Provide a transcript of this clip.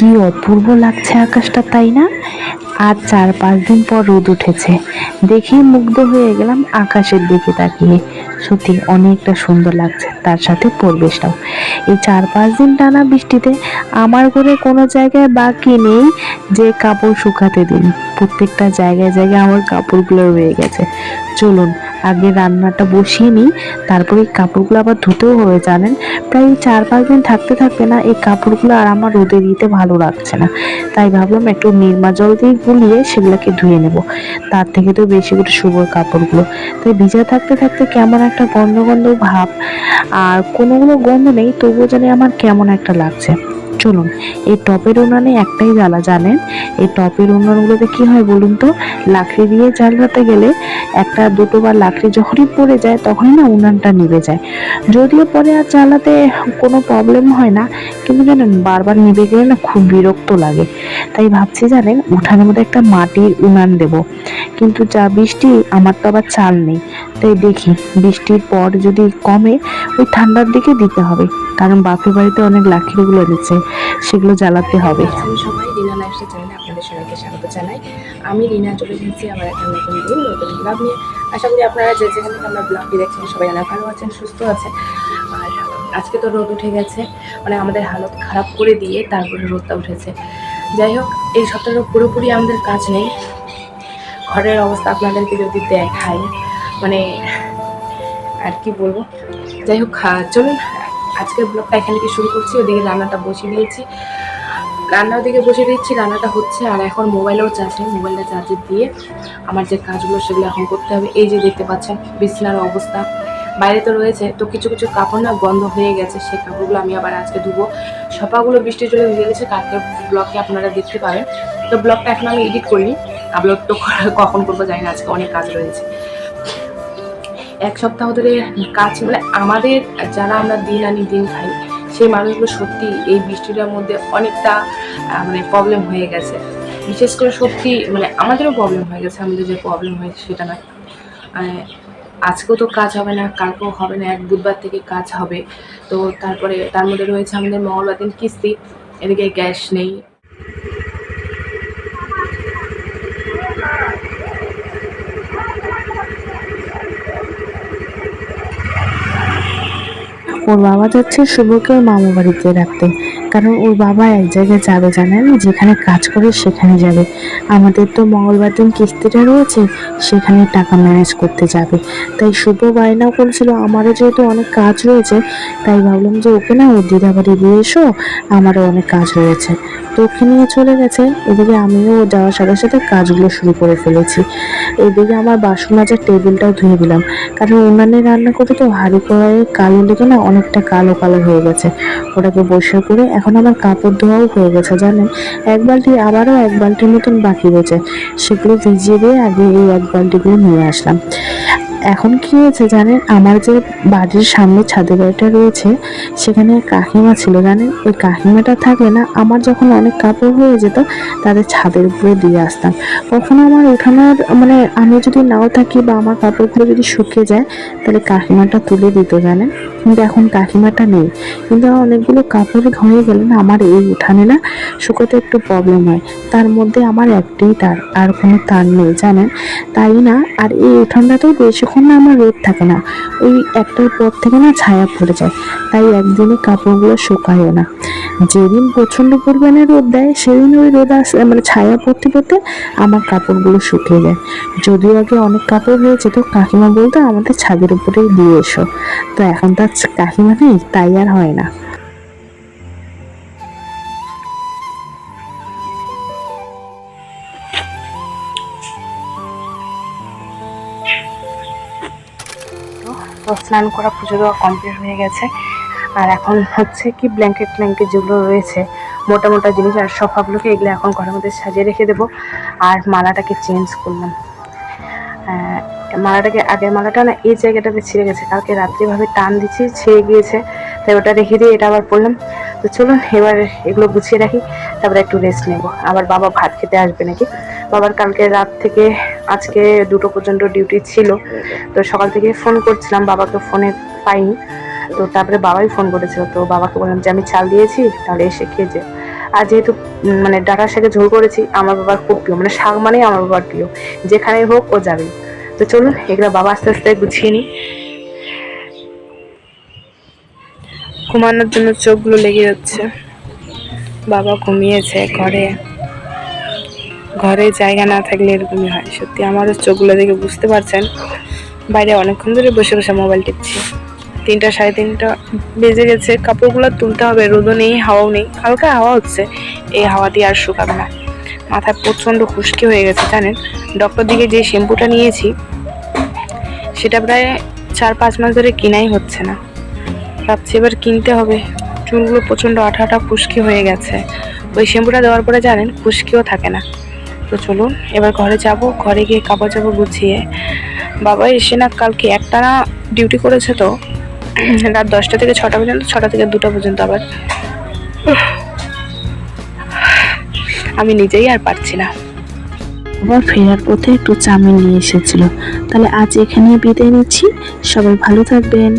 কি অপূর্ব লাগছে আকাশটা, তাই না? আর চার পাঁচ দিন পর রোদ উঠেছে। দেখেই মুগ্ধ হয়ে গেলাম আকাশের দিকে তাকিয়ে। সত্যি অনেকটা সুন্দর লাগছে তার সাথে পরিবেশটাও। এই চার পাঁচ দিন টানা বৃষ্টিতে আমার ঘরে কোনো জায়গায় বাকি নেই যে কাপড় শুকাতে দিন প্রত্যেকটা জায়গায় জায়গায় আমার কাপড়গুলো রয়ে গেছে। চলুন আগে রান্নাটা বসিয়ে নিই, তারপরে কাপড়গুলো আবার ধুতেও হবে, জানেন? প্রায় চার পাঁচ দিন থাকতে থাকতে না এই কাপড়গুলো আর আমার রোদে দিতে ভালো লাগছে না। তাই ভাবলাম একটু নির্মা জল দিয়ে গুলিয়ে সেগুলোকে ধুয়ে নেব। তার থেকে তো বেশি করে শুভর কাপড়গুলো। তাই ভিজা থাকতে থাকতে কেমন একটা গন্ধ গন্ধ ভাব আর কোনোগুলো গন্ধ নেই, তবুও জানি আমার কেমন একটা লাগছে। চলুন, এই টপের উনানে একটাই জ্বালা, জানেন? এই টপের উনানগুলোতে কি হয় বলুন তো? লাকড়ি দিয়ে জ্বালাতে গেলে একটা, দুটো বা লাকড়ি যখনই পড়ে যায়, তখনই না উনানটা নিভে যায়। যদিও পরে আর জ্বালাতে কোনো প্রবলেম হয় না, কিন্তু জানেন, বারবার নিভে গেলে না খুব বিরক্ত লাগে। তাই ভাবছি, জানেন, উঠানের মধ্যে একটা মাটির উনান দেব। কিন্তু যা বৃষ্টি, আমার তো আবার চাল নেই। তাই দেখি, বৃষ্টির পর যদি কমে, ওই ঠান্ডার দিকে দিতে হবে। কারণ বাপের বাড়িতে অনেক লাকড়িগুলো দিচ্ছে সেগুলো জ্বালাতে হবে। আমি সবাই রিনা লাইফস্টাইল চ্যানেলে আপনাদের সবাইকে স্বাগত জানাই। আমি রিনা চলে এসেছি আমার একটা নতুন দিন নতুন ব্লগ নিয়ে। আশা করি আপনারা যে যেখান থেকে ব্লগটি দেখছেন, সবাই অনেক ভালো আছেন, সুস্থ আছেন। আর আজকে তো রোদ উঠে গেছে মানে আমাদের হালত খারাপ করে দিয়ে তারপরে রোদটা উঠেছে। যাই হোক, এই সপ্তাহটা পুরোপুরি আমাদের কাজ নেই। ঘরের অবস্থা আপনাদেরকে যদি দেখাই মানে আর কি বলব? যাই হোক চলুন আজকের ব্লগটা এখানে থেকে শুরু করছি, ওদিকে রান্নাটা বসিয়ে দিয়েছি। রান্নার দিকে বসে দিচ্ছি, রান্নাটা হচ্ছে আর এখন মোবাইলেও চার্জ নেই মোবাইলটা চার্জে দিয়ে আমার যে কাজগুলো সেগুলো এখন করতে হবে। এই যে দেখতে পাচ্ছেন, বিছনার অবস্থা। বাইরে তো রয়েছে, তো কিছু কিছু কাপড় না গন্ধ হয়ে গেছে, সেই কাপড়গুলো আমি আবার আজকে ধুবো। সপাগুলো বৃষ্টি চলে ভিজে গেছে, কালকে ব্লগে আপনারা দেখতে পাবেন। তো ব্লগটা এখন আমি এডিট করিনি আপলোড তো কখন করব জানি না, আজকে অনেক কাজ রয়েছে। এক সপ্তাহ ধরে কাজ মানে আমাদের যারা আমরা দিন আনি দিন খাই, সেই মানুষগুলো সত্যি এই বৃষ্টিটার মধ্যে অনেকটা মানে প্রবলেম হয়ে গেছে। বিশেষ করে সত্যি মানে আমাদেরও প্রবলেম হয়ে গেছে। আমাদের যে প্রবলেম হয়েছে সেটা না মানে আজকেও তো কাজ হবে না, কালকেও হবে না, এক বুধবার থেকে কাজ হবে। তো তারপরে, তার মধ্যে রয়েছে আমাদের মঙ্গলবার দিন কিস্তি, এদিকে গ্যাস নেই। ওর বাবা যাচ্ছে শুভকে ওর মামু বাড়িতে রাখতে। কারণ ওর বাবা এক জায়গায় যাবে, জানেন? যেখানে কাজ করে সেখানে যাবে। আমাদের তো মঙ্গলবার দিন কিস্তিটা রয়েছে, সেখানে টাকা ম্যানেজ করতে যাবে। তাই শুভ বায়না করেছিল, আমারও যেহেতু অনেক কাজ রয়েছে, তাই ভাবলাম যে ওকে না, ওর দিদা বাড়ি দিয়ে এসো, আমারও অনেক কাজ রয়েছে। তো ওকে নিয়ে চলে গেছে। এদিকে আমিও যাওয়ার সাথে সাথে কাজগুলো শুরু করে ফেলেছি। এদিকে আমার বাসন মাজার টেবিলটাও ধুয়ে দিলাম। কারণ উনানে রান্না করতে তো হাড়ি কড়াইয়ে কালো লেগে না অনেকটা কালো কালো হয়ে গেছে। ওটাকে বসে করে এখন আমার কাপড় ধোয়াও হয়ে গেছে, জানেন? এক বালতি, আবারও এক বালতির মতন বাকি রয়েছে। সেগুলো ভিজিয়ে দিয়ে আগে এই এক বালতিগুলো নিয়ে আসলাম। এখন কি হয়েছে জানেন? আমার যে বাড়ির সামনে ছাদের বাড়িটা রয়েছে, সেখানে কাকিমা ছিল জানেন? ওই কাকিমাটা থাকলে না আমার যখন অনেক কাপড় হয়ে যেত, তাদের ছাদের উপরে দিয়ে আসতাম। কখনো আমার ওঠানোর মানে আমি যদি নাও থাকি বা আমার কাপড়গুলো যদি শুকিয়ে যায়, তাহলে কাকিমাটা তুলে দিত জানেন? কিন্তু এখন কাকিমাটা নেই। কিন্তু অনেকগুলো কাপড় হয়ে গেলে না আমার এই উঠানে না শুকোতে একটু প্রবলেম হয়। তার মধ্যে আমার একটাই তার, আর কোনো তার নেই জানেন? তাই না? আর এই উঠানটাতেও বেশিক্ষণ না আমার রোদ থাকে না। ওই একটার পর থেকে না ছায়া পড়ে যায়। তাই একদিনে কাপড়গুলো শুকায়ও না। যেদিন প্রচণ্ড পরিমাণে রোদ দেয়, সেদিন ওই রোদ আস মানে ছায়া পড়তে পড়তে আমার কাপড়গুলো শুকিয়ে যায়। যদিও আগে অনেক কাপড় হয়েছে তো, কাকিমা বলতো আমাদের ছাদের উপরেই দিয়ে এসো। তো এখন তার কাকিমা নেই, তাই আর হয় না। স্নান করা পুজো দেওয়া কমপ্লিট হয়ে গেছে। আর এখন হচ্ছে কি ব্ল্যাঙ্কেট ট্ল্যাঙ্কেট যেগুলো রয়েছে, মোটা মোটা জিনিস আর সফাগুলোকে এগুলো এখন ঘরের মধ্যে সাজিয়ে রেখে দেবো। আর মালাটাকে চেঞ্জ করলাম। মালাটাকে, আগের মালাটা না, এই জায়গাটাতে ছিঁড়ে গেছে। কালকে রাত্রিভাবে টান দিচ্ছি, ছিঁড়ে গিয়েছে। তাই ওটা রেখে দিয়ে এটা আবার পড়লাম তো চলুন, এবার এগুলো গুছিয়ে রাখি, তারপরে একটু রেস্ট নেব। আবার বাবা ভাত খেতে আসবে নাকি? বাবার কালকে রাত থেকে, আজকে দুটো পর্যন্ত ডিউটি ছিল। তো সকাল থেকে ফোন করছিলাম, বাবাকে ফোনে পাইনি। তো তারপরে বাবাই ফোন করেছিল। তো বাবাকে বললাম যে, আমি চাল দিয়েছি, তাহলে এসে খেয়ে যে। আর যেহেতু মানে ডাটার শাকে ঝোল করেছি, আমার বাবার খুব প্রিয়। মানে শাক মানেই আমার বাবার প্রিয়। যেখানেই হোক, ও যাবেই। তো চলুন, এগুলো বাবা আস্তে আস্তে গুছিয়ে নিই। ঘুমানোর জন্য চোখগুলো লেগে যাচ্ছে। বাবা ঘুমিয়েছে ঘরে। ঘরে জায়গা না থাকলে এরকমই হয়। সত্যি আমারও চোখগুলো দেখে বুঝতে পারছেন। বাইরে অনেকক্ষণ ধরে বসে বসে মোবাইল টিপছি। তিনটা, সাড়ে তিনটা বেজে গেছে। কাপড়গুলো তুলতে হবে, রোদও নেই, হাওয়াও নেই। হালকা হাওয়া হচ্ছে। এই হাওয়া দিয়ে আর শুকাবে না। মাথায় প্রচণ্ড খুশকি হয়ে গেছে, জানেন? ডক্টর দিকে যে শ্যাম্পুটা নিয়েছি সেটা প্রায় চার পাঁচ মাস ধরে কেনাই হচ্ছে না। ভাবছি এবার কিনতে হবে। চুলগুলো প্রচণ্ড আঠা আঠা খুশকি হয়ে গেছে। ওই শ্যাম্পুটা দেওয়ার পরে জানেন খুশকিও থাকে না। তো চলুন, এবার ঘরে যাব। ঘরে গিয়ে কাপড় চাপড় গুছিয়ে, বাবা এসে না কালকে একটা না ডিউটি করেছে তো, রাত দশটা থেকে ছটা পর্যন্ত, ছটা থেকে দুটো পর্যন্ত আবার। আমি নিজেই আর পারছি না। আবার ফেরার পথে একটু চাউমিন নিয়ে এসেছিল। তাহলে আজ এখানে বিদায় নিচ্ছি। সবাই ভালো থাকবেন।